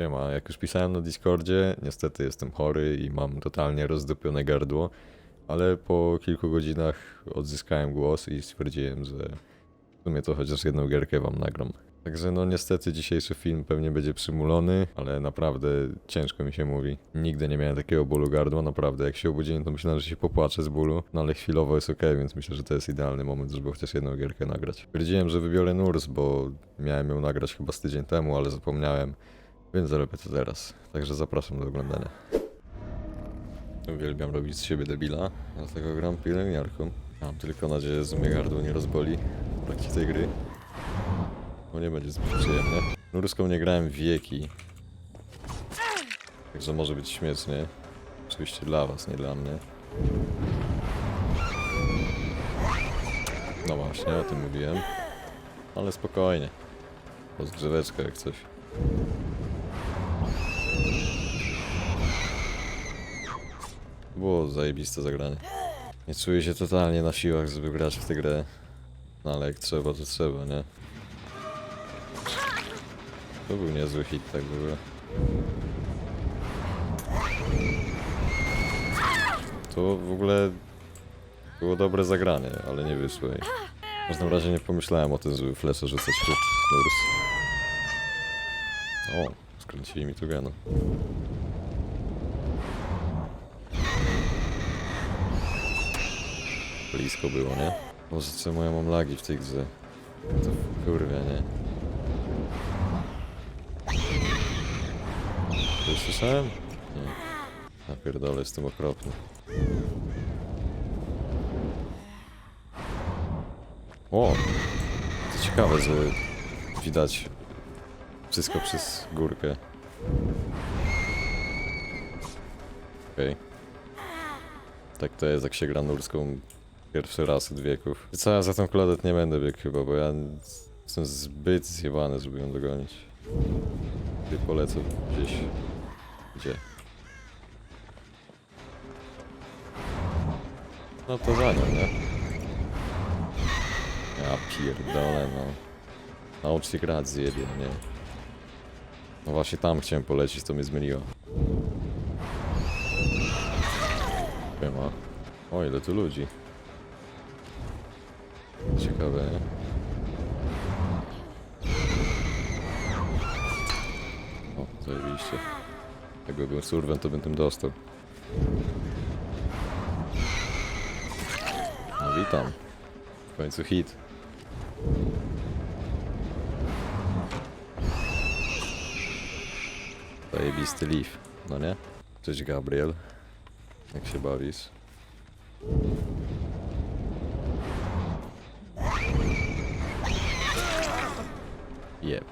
Siema, jak już pisałem na Discordzie, niestety jestem chory i mam totalnie rozdupione gardło, ale po kilku godzinach odzyskałem głos i stwierdziłem, że w sumie to chociaż jedną gierkę wam nagram. Także no niestety dzisiejszy film pewnie będzie przymulony, ale naprawdę ciężko mi się mówi. Nigdy nie miałem takiego bólu gardła, naprawdę jak się obudziłem to myślałem, że się popłaczę z bólu, no ale chwilowo jest ok, więc myślę, że to jest idealny moment, żeby chociaż jedną gierkę nagrać. Stwierdziłem, że wybiorę Nurs, bo miałem ją nagrać chyba z tydzień temu, ale zapomniałem. Więc zrobię to teraz. Także zapraszam do oglądania. Uwielbiam robić z siebie debila, dlatego gram pielęgniarką. Mam tylko nadzieję, że mnie gardło nie rozboli w trakcie tej gry. Bo nie będzie zbyt przyjemnie. Nurską nie grałem wieki. Także może być śmiesznie. Oczywiście dla was, nie dla mnie. No właśnie, o tym mówiłem. Ale spokojnie. Rozgrzeweczka jak coś. Było zajebiste zagranie. Nie czuję się totalnie na siłach, żeby grać w tę grę. No ale jak trzeba, to trzeba, nie? To był niezły hit, tak w ogóle. To w ogóle było dobre zagranie, ale nie wyszło. W każdym razie nie pomyślałem o tym, żeby flesze rzucać przed Nurs. O, skręcili mi tu gena. Blisko było, nie? Boże, czemu ja mam lagi w tej grze? To kurwa, nie? To już słyszałem? Nie. Ja pierdolę, jestem okropny. O! To ciekawe, że widać wszystko przez górkę. Okej. Tak to jest, jak się gra nurską pierwszy raz od wieków. I co, ja za tą klodet nie będę biegł chyba, bo ja jestem zbyt zjebany, żeby ją dogonić. Ty polecę gdzieś. Gdzie? No to za nią, nie? Ja pierdolę, no. Naucz się grać zjebie, nie? No właśnie tam chciałem polecieć, to mnie zmyliło. Siema. O, ile tu ludzi. Ciekawe, nie? O, zajebiście. Jakby był surwem, to bym tym dostał. No witam. W końcu hit. Zajebisty leaf, no nie? Cześć Gabriel. Jak się bawisz? Jep.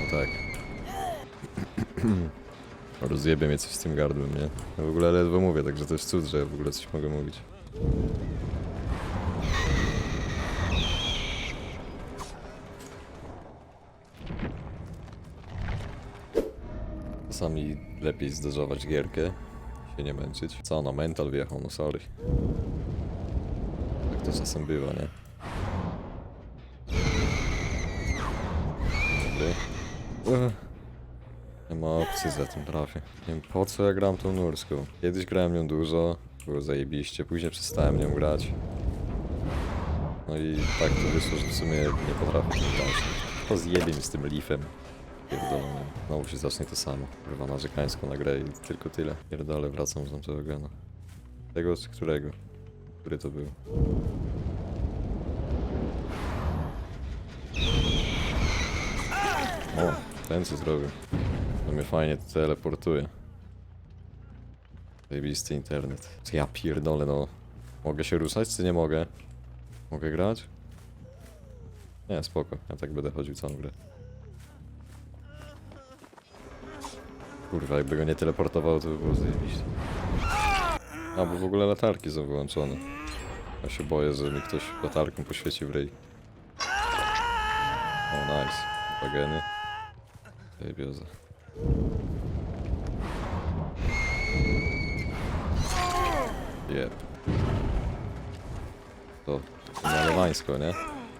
No tak. Rozjebie mnie coś z tym gardłem, nie? Ja w ogóle ledwo mówię, także to jest cud, że ja w ogóle coś mogę mówić. Czasami lepiej zderzować gierkę, się nie męczyć. Co, no mental wjechał, no sorry. To czasem bywa, nie? Dobry. Ech. Nie ma opcji za tym trafię. Nie wiem po co ja gram tą nurską. Kiedyś grałem nią dużo, było zajebiście, później przestałem nią grać. No i tak to wyszło, że w sumie nie potrafię tym grać. To zjebie mi z tym leafem. Pierdolę, znowu się zacznie to samo. Chyba narzekańską na grę i tylko tyle. Pierdolę, wracam z tamtego gena. Tego z którego? Który to był? O, ten co zrobił. To mnie fajnie teleportuje. Zajebisty internet. Ja pierdolę, no. Mogę się ruszać, czy nie mogę? Mogę grać? Nie, spoko. Ja tak będę chodził całą grę. Kurwa, jakby go nie teleportował, to by było zajebiście. A, bo w ogóle latarki są wyłączone. Ja się boję, że mi ktoś latarką poświeci w ryj. O, nice. Bageny. Zajebioza. Jep. To malowańsko, nie?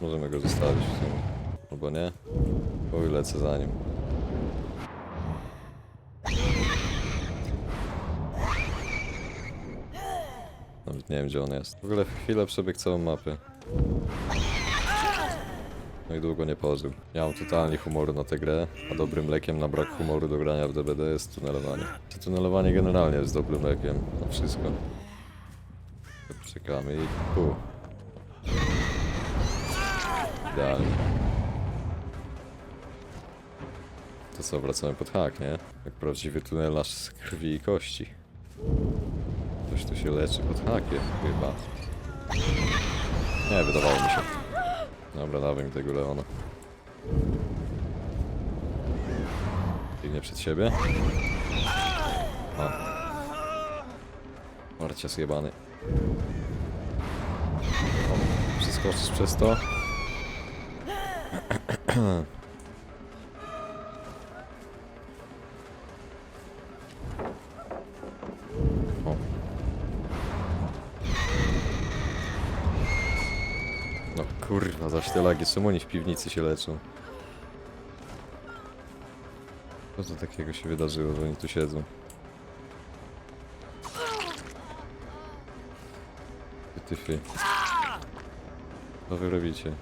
Możemy go zostawić w sumie. Albo nie? Oj, lecę za nim. Nie wiem gdzie on jest. W ogóle chwilę przebiegł całą mapę. No i długo nie pożył. Ja mam totalnie humoru na tę grę, a dobrym lekiem na brak humoru do grania w DBD jest tunelowanie. To tunelowanie generalnie jest dobrym lekiem na wszystko. Czekamy i pu. Idealnie. To co, wracamy pod hak, nie? Jak prawdziwy tunelarz z krwi i kości. Ktoś tu się leczy pod hakiem, chyba. Nie, wydawało mi się. Dobra, dawaj mi tego Leona. Biegnie przed siebie. A. Marcia zjebany. O, przeskoczysz przez to. kurwa, zaś te lagi, czemu oni w piwnicy się leczą? Co to takiego się wydarzyło, że oni tu siedzą? Ty tyfy. Co wy robicie?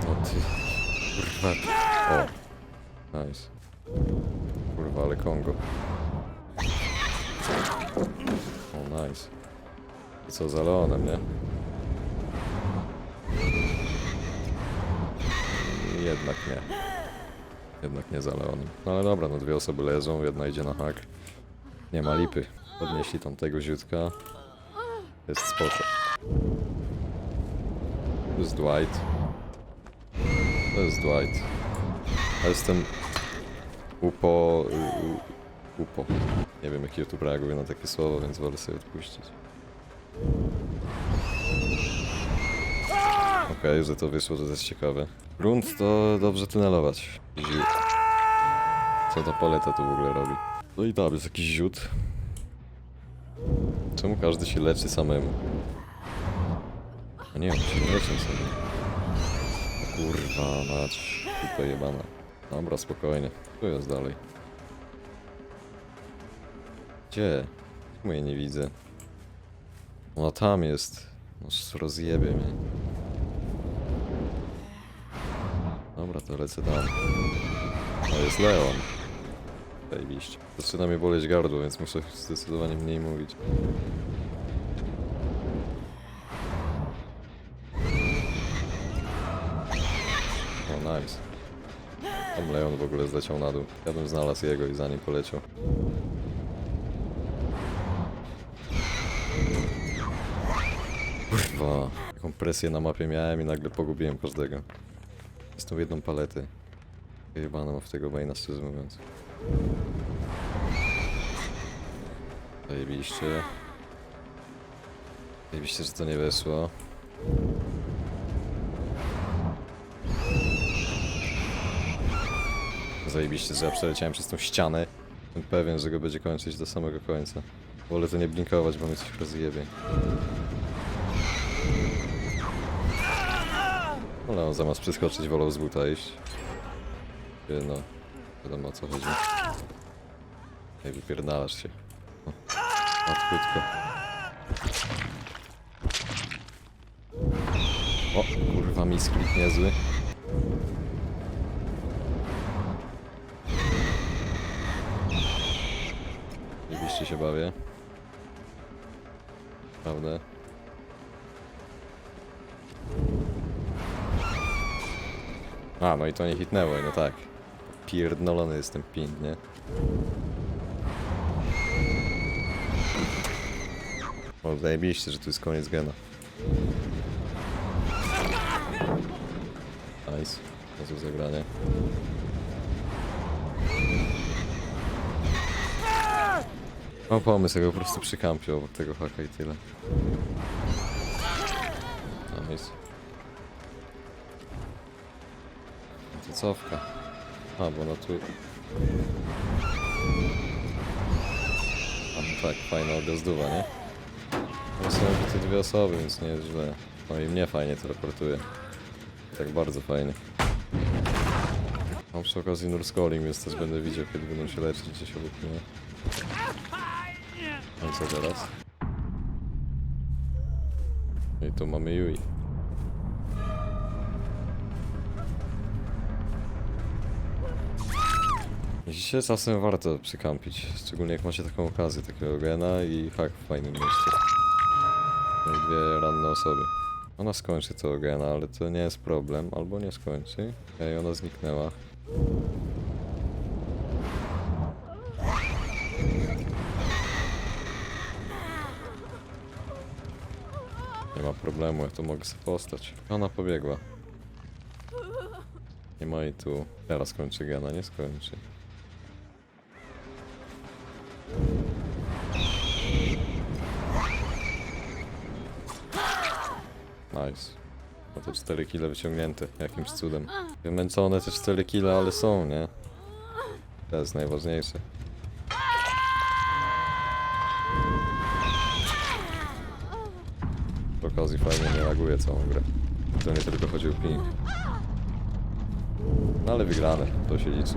O ty... Kurwa... O. Nice. Kurwa, ale Kongo. Nice. I co, za Leonem, nie? Jednak nie. Jednak nie za Leonem. No ale dobra, no dwie osoby leżą, jedna idzie na hak. Nie ma lipy. Podnieśli tamtego ziutka. Jest spoko. To jest Dwight. To jest Dwight. A jestem... Upo... Nie wiem jaki YouTube reaguje na takie słowa, więc wolę sobie odpuścić. Okej, że to wyszło, to jest ciekawe. Grunt to dobrze tunelować. Ziut. Co ta paleta tu w ogóle robi? No i tam jest jakiś ziut. Czemu każdy się leczy samemu? A nie, on się nie leczą sobie. Kurwa, mać. Tylko jebana. Dobra, spokojnie. Tu jest dalej. Gdzie? Czemu ja nie widzę? No tam jest. No rozjebie mnie. Dobra, to lecę tam. To jest Leon. Zajebiście. Zaczyna mnie boleć gardło, więc muszę zdecydowanie mniej mówić. O, nice. Tam Leon w ogóle zleciał na dół. Ja bym znalazł jego i za nim poleciał. Jaką presję na mapie miałem i nagle pogubiłem każdego. Z tą jedną paletę. Jebana ma w tego Bane'a, szczerze mówiąc. Zajebiście. Zajebiście, że to nie weszło. Zajebiście, że ja przeleciałem przez tą ścianę. Jestem pewien, że go będzie kończyć do samego końca. Wolę to nie blinkować, bo mnie coś rozjebie. Ale on zamiast przeskoczyć wolał z buta iść. No, wiadomo o co chodzi. Ej, wypierdalasz się. O, krótko. O, kurwa, misklik niezły. Jebiście się bawię. Prawda? A, no i to nie hitnęło, no tak. Pierdolony jestem pin, nie? O, zajebiście, że tu jest koniec gena. Nice. Niezłe zagranie. Mam pomysł, ja go po prostu przykampię obok tego haka i tyle. Nice. A, bo no tu... Tam tak, fajna odjazdowa, nie? No są te dwie osoby, więc nie jest źle. No i mnie fajnie teleportuje. Tak bardzo fajnie. Mam przy okazji Nurscoring, więc też będę widział, kiedy będą się leczyć gdzieś obok mnie. No co teraz? I tu mamy Yui. Widzicie, czasem warto przykampić, szczególnie jak macie taką okazję, takiego gena i hak w fajnym miejscu. No i dwie ranne osoby. Ona skończy to gena, ale to nie jest problem, albo nie skończy. Ej, ona zniknęła. Nie ma problemu, ja to mogę sobie postać. Ona pobiegła. Nie ma i tu. Teraz kończy gena, nie skończy. Nice. No to 4 kile wyciągnięte, jakimś cudem. Wymęczone te 4 kile, ale są, nie? To jest najważniejsze. Przy okazji fajnie nie laguje całą grę. To nie tylko chodzi o ping. No ale wygrane, to się liczy.